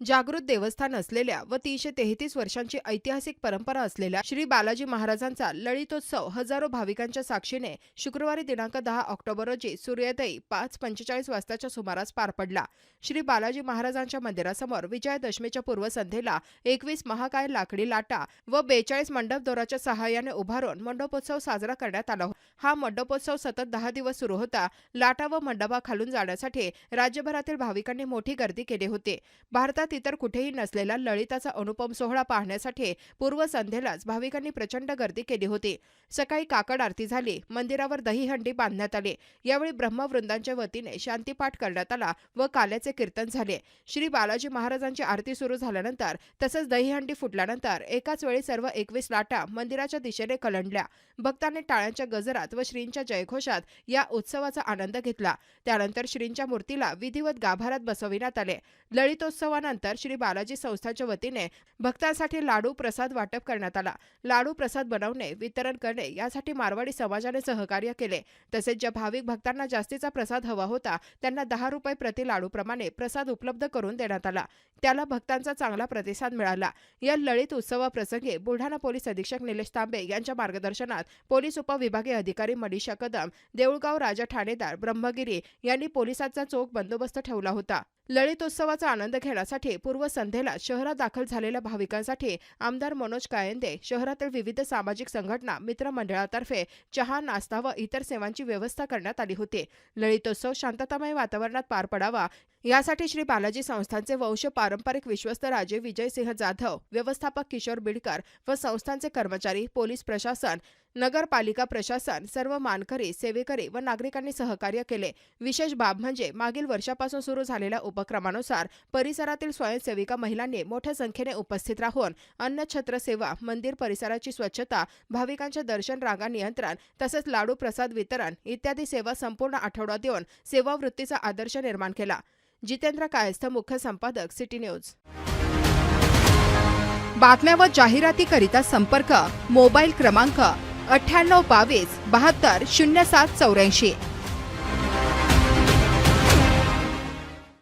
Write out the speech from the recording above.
जागृत देवस्थान असलेल्या व तीनशे तेहतीस वर्षांची ऐतिहासिक परंपरा असलेल्या श्री बालाजी महाराजांचा ललितोत्सव हजारो भाविकांच्या साक्षीने शुक्रवारी दिनांक दहा ऑक्टोबर रोजी सूर्योदयी पाच पंचेचाळीस वाजताच्या सुमारास पार पडला. श्री बालाजी महाराजांच्या मंदिरासमोर विजयादशमीच्या पूर्वसंध्येला एकवीस महाकाय लाकडी लाटा व बेचाळीस मंडप दोराच्या सहाय्याने उभारून मंडपोत्सव साजरा करण्यात आला. हा मंडपोत्सव सतत दहा दिवस सुरू होता. लाटा व मंडपाखालून जाण्यासाठी राज्यभरातील भाविकांनी मोठी गर्दी केली होती. भारतात इतर कुठेही नसलेला ललिताचा अनुपम सोहळा पाहण्यासाठी पूर्वसंध्येलाच भाविकांनी प्रचंड गर्दी केली होती. सकाळी काकड आरती झाली. मंदिरावर दहीहंडी बांधण्यात आली. यावेळी ब्रह्मवृंदांच्या वतीने शांतीपाठ करण्यात आला व काल्याचे कीर्तन झाले. श्री बालाजी महाराजांची आरती सुरू झाल्यानंतर तसंच दहीहंडी फुटल्यानंतर एकाच वेळी सर्व एकवीस लाटा मंदिराच्या दिशेने कलंडल्या. भक्तांनी टाळ्यांच्या गजरात व श्रींच्या जयघोषात या उत्सवाचा आनंद घेतला. त्यानंतर श्रींच्या मूर्तीला विधिवत गाभारात बसविण्यात आले. ललितोत्सवानंतर श्री बालाजी संस्थांच्या वतीने भक्तांसाठी लाडू प्रसाद वाटप करण्यात आला. लाडू प्रसाद बनवणे वितरण करणे यासाठी मारवाडी समाजाने सहकार्य केले. तसेच ज्या भाविक भक्तांना जास्तीचा प्रसाद हवा होता त्यांना दहा रुपये प्रति लाडूप्रमाणे प्रसाद उपलब्ध करून देण्यात आला. त्याला भक्तांचा चांगला प्रतिसाद मिळाला. या लळित उत्सवाप्रसंगी बुलढाणा पोलीस अधीक्षक निलेश तांबे यांच्या मार्गदर्शनात पोलीस उपविभागीय अधिकारी मनीषा कदम देऊळगाव राजा ठाणेदार ब्रह्मगिरी यांनी पोलिसांचा चोख बंदोबस्त ठेवला होता. ललितोत्सवाचा आनंद घेण्यासाठी पूर्वसंध्येला शहरात दाखल झालेल्या भाविकांसाठी आमदार मनोज कायंदे शहरातील विविध सामाजिक संघटना मित्रमंडळातर्फे चहा नाश्ता व इतर सेवांची व्यवस्था करण्यात आली होती. ललितोत्सव शांततामय वातावरणात पार पडावा यासाठी श्री बालाजी संस्थांचे वंश पारंपरिक विश्वस्त राजे विजयसिंह जाधव व्यवस्थापक किशोर बिडकर व संस्थांचे कर्मचारी पोलीस प्रशासन नगरपालिका प्रशासन सर्व मानकरी सेवेकरी व नागरिकांनी सहकार्य केले. विशेष बाब म्हणजे मागील वर्षापासून सुरू झालेल्या उपक्रमानुसार परिसरातील स्वयंसेविका महिलांनी मोठ्या संख्येने उपस्थित राहून अन्नछत्र सेवा मंदिर परिसराची स्वच्छता भाविकांचे दर्शन रांगा नियंत्रण तसेच लाडू प्रसाद वितरण इत्यादी सेवा संपूर्ण आठवडा देऊन सेवावृत्तीचा आदर्श निर्माण केला. जितेंद्र कायस्थ मुख्य संपादक सिटी न्यूज. बातम्या व जाहिरातीकरिता संपर्क मोबाईल क्रमांक अठ्ठ्याण्णव बावीस बहात्तर शून्य सात चौऱ्याऐंशी.